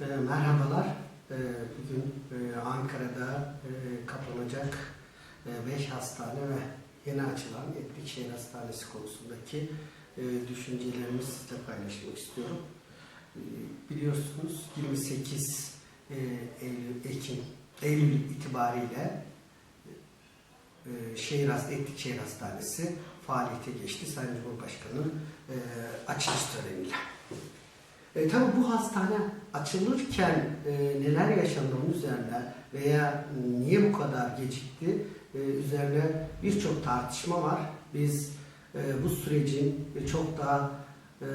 E, merhabalar. E, bugün e, Ankara'da e, kapanacak 5 hastane ve yeni açılan Etlikşehir Hastanesi konusundaki e, düşüncelerimi sizle paylaşmak istiyorum. E, biliyorsunuz 28 e, Eylül, Ekim, Eylül itibariyle e, Şehir Etlikşehir Hastanesi faaliyete geçti Sayın Cumhurbaşkanı'nın e, açılış töreniyle. E, tabii bu hastane açılırken e, neler yaşandı onun üzerine veya niye bu kadar gecikti e, üzerine birçok tartışma var. Biz e, bu sürecin çok daha e,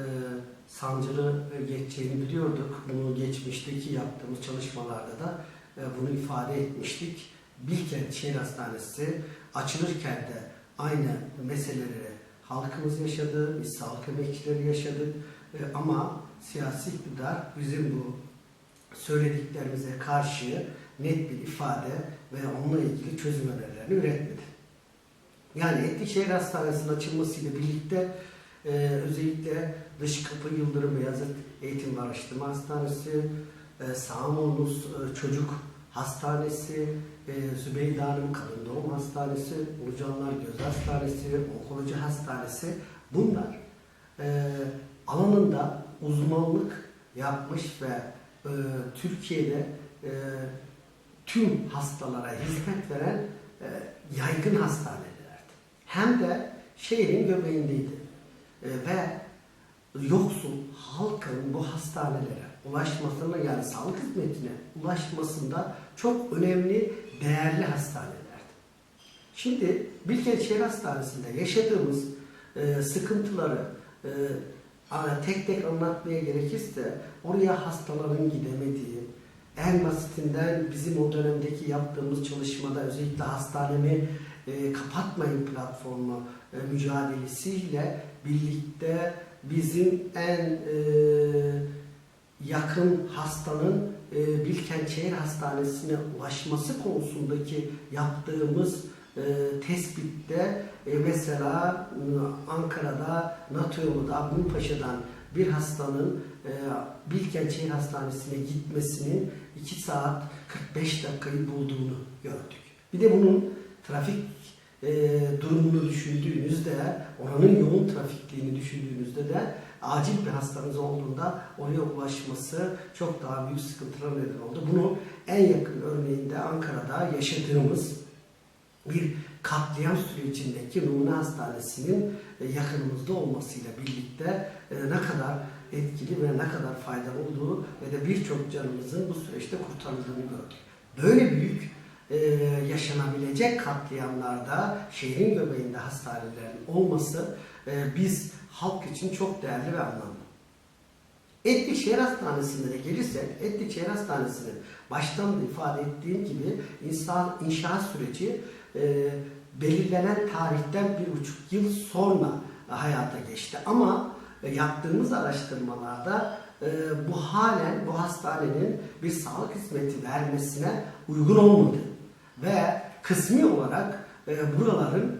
sancılı geçeceğini biliyorduk. Bunu geçmişteki yaptığımız çalışmalarda da e, bunu ifade etmiştik. Bilkent Şehir Hastanesi açılırken de aynı meseleleri halkımız yaşadı, biz sağlık emekçileri yaşadık E, ama siyasi iktidar bizim bu söylediklerimize karşı net bir ifade ve onunla ilgili çözüm önerilerini üretmedi. Yani Etlikşehir Hastanesi'nin açılmasıyla birlikte e, özellikle Dış Kapı Yıldırım Beyazıt Eğitim ve Araştırma Hastanesi, e, Sağmoğlu e, Çocuk Hastanesi, e, Zübeyde Hanım Kadın Doğum Hastanesi, Ulucanlar Göz Hastanesi, Onkoloji Hastanesi bunlar e, alanında uzmanlık yapmış ve e, Türkiye'de e, tüm hastalara hizmet veren e, yaygın hastanelerdi. Hem de şehrin göbeğindeydi. E, ve yoksul halkın bu hastanelere ulaşmasına yani sağlık hizmetine ulaşmasında çok önemli, değerli hastanelerdi. Şimdi Bilkent Şehir Hastanesi'nde yaşadığımız e, sıkıntıları e, a- tek tek anlatmaya gerekirse oraya hastaların gidemediği, en basitinden bizim o dönemdeki yaptığımız çalışmada özellikle hastanemi e, kapatmayın platformu e, mücadelesiyle birlikte bizim en e, yakın hastanın e, Bilkent Şehir Hastanesi'ne ulaşması konusundaki yaptığımız e, tespitte e, mesela e, Ankara'da NATO yolunda Abdülpaşa'dan bir hastanın e, Bilkent Şehir Hastanesi'ne gitmesinin 2 saat 45 dakikayı bulduğunu gördük. Bir de bunun trafik e, durumunu düşündüğünüzde, oranın yoğun trafikliğini düşündüğünüzde de acil bir hastanız olduğunda oraya ulaşması çok daha büyük sıkıntılara neden oldu. Bunu en yakın örneğinde Ankara'da yaşadığımız bir katliam sürecindeki Numune Hastanesi'nin e, yakınımızda olmasıyla birlikte e, ne kadar etkili ve ne kadar faydalı olduğu ve de birçok canımızın bu süreçte kurtarıldığını gördük. Böyle büyük e, yaşanabilecek katliamlarda şehrin göbeğinde hastanelerin olması biz halk için çok değerli ve anlamlı. Etlik Şehir Hastanesi'ne de gelirsek, Etlik Şehir Hastanesi'nin baştan da ifade ettiğim gibi insan, inşaat süreci e, belirlenen tarihten bir buçuk yıl sonra hayata geçti. Ama e, yaptığımız araştırmalarda e, bu halen bu hastanenin bir sağlık hizmeti vermesine uygun olmadı. Ve kısmi olarak e, buraların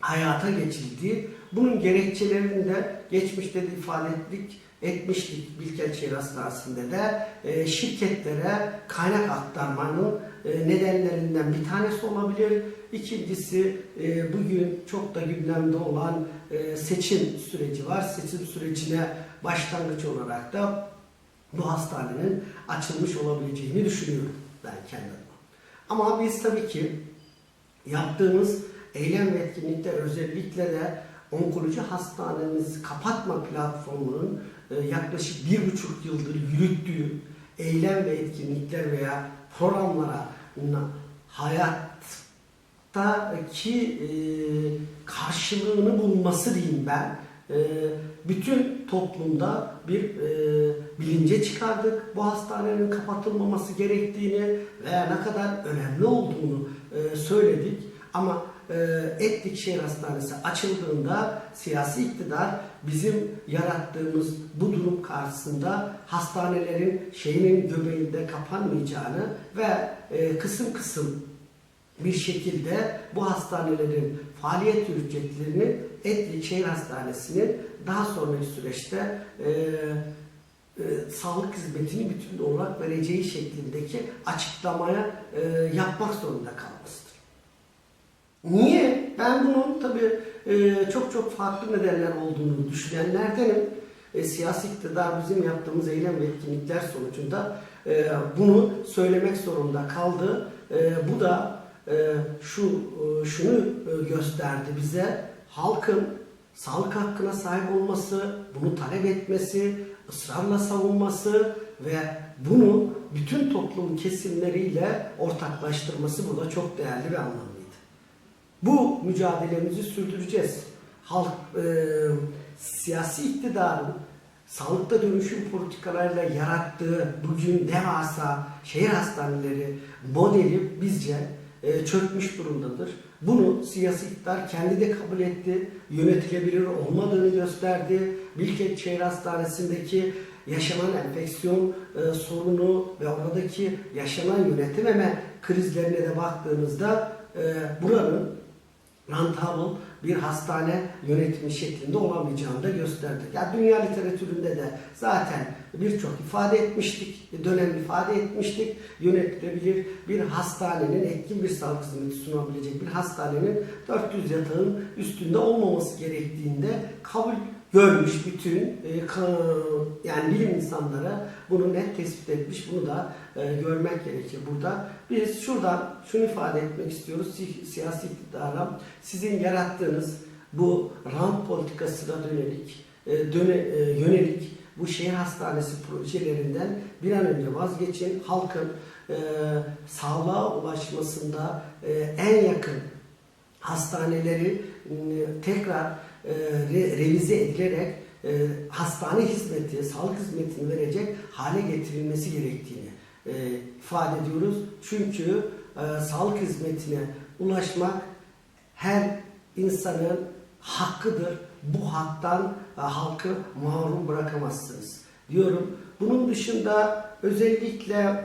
hayata geçildiği, bunun gerekçelerini de geçmişte de ifade ettik, etmiştik Bilkent Şehir Hastanesi'nde de e, şirketlere kaynak aktarmanın e, nedenlerinden bir tanesi olabilir. İkincisi e, bugün çok da gündemde olan e, seçim süreci var. Seçim sürecine başlangıç olarak da bu hastanenin açılmış olabileceğini düşünüyorum ben kendim. Ama biz tabii ki yaptığımız eylem ve etkinlikler özellikle de onkoloji hastanemizi kapatma platformunun e, yaklaşık bir buçuk yıldır yürüttüğü eylem ve etkinlikler veya programlara hayattaki e, karşılığını bulması diyeyim ben. E, bütün toplumda bir bilince çıkardık. Bu hastanenin kapatılmaması gerektiğini veya ne kadar önemli olduğunu söyledik. Ama e, Etlik Şehir Hastanesi açıldığında siyasi iktidar bizim yarattığımız bu durum karşısında hastanelerin şehrin göbeğinde kapanmayacağını ve e, kısım kısım bir şekilde bu hastanelerin faaliyet ücretlerini Etlik Şehir Hastanesi'nin daha sonraki süreçte e, sağlık hizmetini bütün olarak vereceği şeklindeki açıklamaya yapmak zorunda kalmasıdır. Niye? Ben bunun tabii e, çok çok farklı nedenler olduğunu düşünenlerdenim. E, siyasi iktidar bizim yaptığımız eylem ve etkinlikler sonucunda e, bunu söylemek zorunda kaldı. E, bu da e, şu e, şunu e, gösterdi bize halkın sağlık hakkına sahip olması, bunu talep etmesi, ısrarla savunması ve bunu bütün toplum kesimleriyle ortaklaştırması burada çok değerli ve anlamlıydı. Bu mücadelemizi sürdüreceğiz. Halk e, siyasi iktidarın sağlıkta dönüşüm politikalarıyla yarattığı bugün devasa şehir hastaneleri modeli bizce e, çökmüş durumdadır. Bunu siyasi iktidar kendi de kabul etti. Yönetilebilir olmadığını gösterdi. Bilkent Şehir Hastanesi'ndeki yaşanan enfeksiyon e, sorunu ve oradaki yaşanan yönetememe krizlerine de baktığınızda e, buranın rentable bir hastane yönetimi şeklinde olamayacağını da gösterdi. Ya dünya literatüründe de zaten birçok ifade etmiştik, dönem ifade etmiştik. Yönetilebilir bir hastanenin, etkin bir sağlık hizmeti sunabilecek bir hastanenin 400 yatağın üstünde olmaması gerektiğinde kabul görmüş bütün e, yani bilim insanları bunu net tespit etmiş. Bunu da e, görmek gerekir burada. Biz şuradan şunu ifade etmek istiyoruz. Si- siyasi iktidara sizin yarattığınız bu rant politikasına dönelik e, döne, e, yönelik bu şehir hastanesi projelerinden bir an önce vazgeçin. Halkın e, sağlığa ulaşmasında e, en yakın hastaneleri e, tekrar e, re- revize edilerek e, hastane hizmeti, sağlık hizmetini verecek hale getirilmesi gerektiğini e, ifade ediyoruz. Çünkü e, sağlık hizmetine ulaşmak her insanın hakkıdır. Bu haktan e, halkı mahrum bırakamazsınız diyorum. Bunun dışında özellikle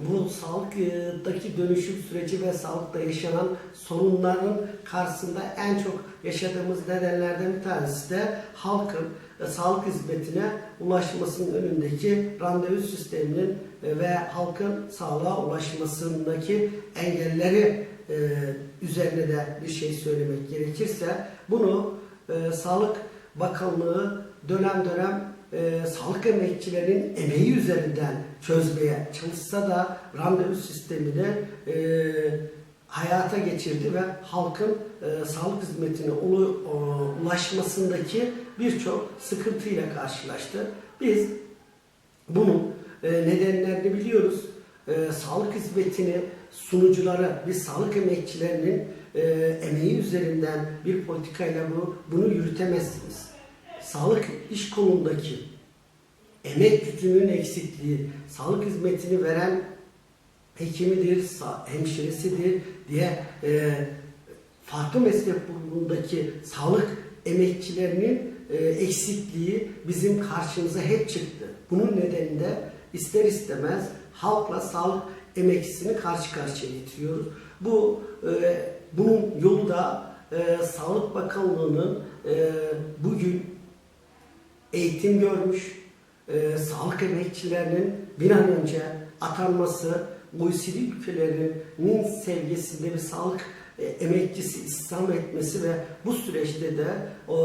bu sağlıktaki dönüşüm süreci ve sağlıkta yaşanan sorunların karşısında en çok yaşadığımız nedenlerden bir tanesi de halkın e, sağlık hizmetine ulaşmasının önündeki randevu sisteminin e, ve halkın sağlığa ulaşmasındaki engelleri e, üzerine de bir şey söylemek gerekirse bunu Sağlık Bakanlığı dönem dönem e, sağlık emekçilerinin emeği üzerinden çözmeye çalışsa da randevu sistemini e, hayata geçirdi ve halkın e, sağlık hizmetine ulu- o- ulaşmasındaki birçok sıkıntıyla karşılaştı. Biz bunun e, nedenlerini biliyoruz. E, sağlık hizmetini sunucuları, biz sağlık emekçilerinin e, emeği üzerinden bir politikayla bu, bunu yürütemezsiniz. Sağlık iş kolundaki emek gücünün eksikliği, sağlık hizmetini veren hekimidir, hemşiresidir diye e, farklı meslek grubundaki sağlık emekçilerinin e, eksikliği bizim karşımıza hep çıktı. Bunun nedeni de ister istemez halkla sağlık emekçisini karşı karşıya getiriyoruz. Bu e, bunun yolu da e, Sağlık Bakanlığı'nın e, bugün eğitim görmüş e, sağlık emekçilerinin bir an önce atanması, OECD ülkelerinin seviyesinde bir sağlık e, emekçisi istihdam etmesi ve bu süreçte de e,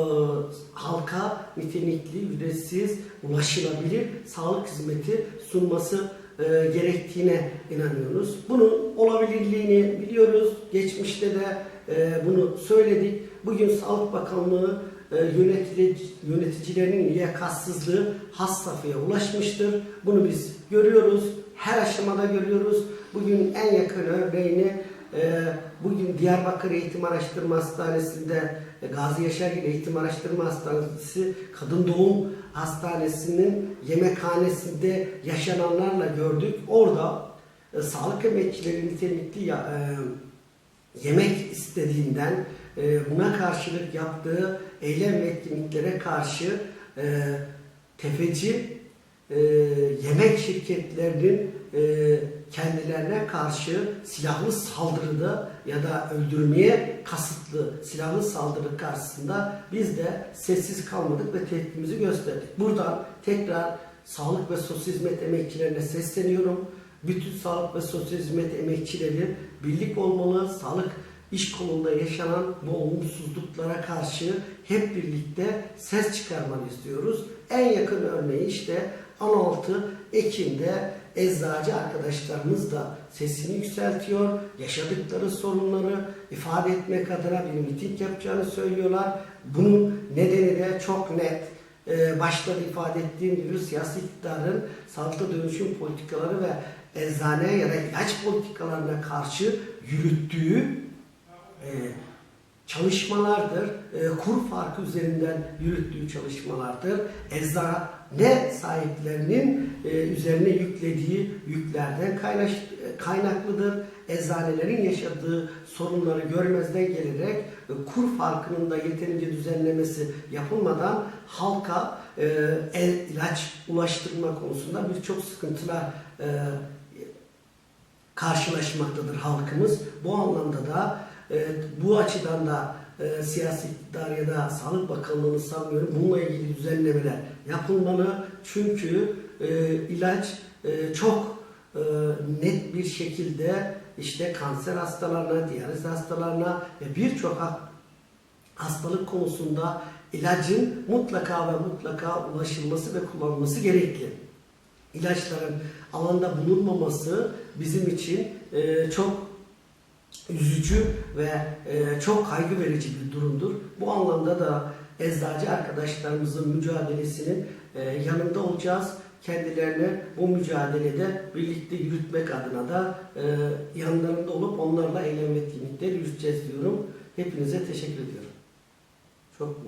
halka nitelikli, ücretsiz, ulaşılabilir sağlık hizmeti sunması e, gerektiğine inanıyoruz. Bunun olabilirliğini biliyoruz. Geçmişte de e, bunu söyledik. Bugün Sağlık Bakanlığı yönetici, yöneticilerinin liyakatsızlığı has safhaya ulaşmıştır. Bunu biz görüyoruz. Her aşamada görüyoruz. Bugün en yakın örneğini e, bugün Diyarbakır Eğitim Araştırma Hastanesi'nde e, Gazi Yaşargil Eğitim Araştırma Hastanesi Kadın Doğum Hastanesi'nin yemekhanesinde yaşananlarla gördük. Orada e, sağlık emekçileri nitelikli e, yemek istediğinden e, buna karşılık yaptığı eylem ve etkinliklere karşı e, tefeci e, yemek şirketlerinin e, kendilerine karşı silahlı saldırıda ya da öldürmeye kasıtlı silahlı saldırı karşısında biz de sessiz kalmadık ve tepkimizi gösterdik. Buradan tekrar sağlık ve sosyal hizmet emekçilerine sesleniyorum. Bütün sağlık ve sosyal hizmet emekçileri birlik olmalı. Sağlık iş kolunda yaşanan bu olumsuzluklara karşı hep birlikte ses çıkarmanı istiyoruz. En yakın örneği işte 16 Ekim'de eczacı arkadaşlarımız da sesini yükseltiyor. Yaşadıkları sorunları ifade etmek adına bir miting yapacağını söylüyorlar. Bunun nedeni de çok net. Ee, başta ifade ettiğim gibi siyasi iktidarın sağlıklı dönüşüm politikaları ve eczane ya da ilaç politikalarına karşı yürüttüğü e, çalışmalardır. E, kur farkı üzerinden yürüttüğü çalışmalardır. Eczane sahiplerinin e, üzerine yüklediği yüklerden kaynaklıdır. Eczanelerin yaşadığı sorunları görmezden gelerek e, kur farkının da yeterince düzenlemesi yapılmadan halka e, ilaç ulaştırma konusunda birçok sıkıntılar karşılaşmaktadır halkımız. Bu anlamda da e, bu açıdan da e, siyasi iktidar ya da Sağlık Bakanlığı'nı sanmıyorum. Bununla ilgili düzenlemeler yapılmalı. Çünkü e, ilaç e, çok e, net bir şekilde işte kanser hastalarına, diyaliz hastalarına ve birçok ha- hastalık konusunda ilacın mutlaka ve mutlaka ulaşılması ve kullanılması gerekli ilaçların alanda bulunmaması bizim için e, çok üzücü ve e, çok kaygı verici bir durumdur. Bu anlamda da eczacı arkadaşlarımızın mücadelesinin e, yanında olacağız. Kendilerini bu mücadelede birlikte yürütmek adına da e, yanlarında olup onlarla eylem ve etkinlikler yürüteceğiz diyorum. Hepinize teşekkür ediyorum. Çok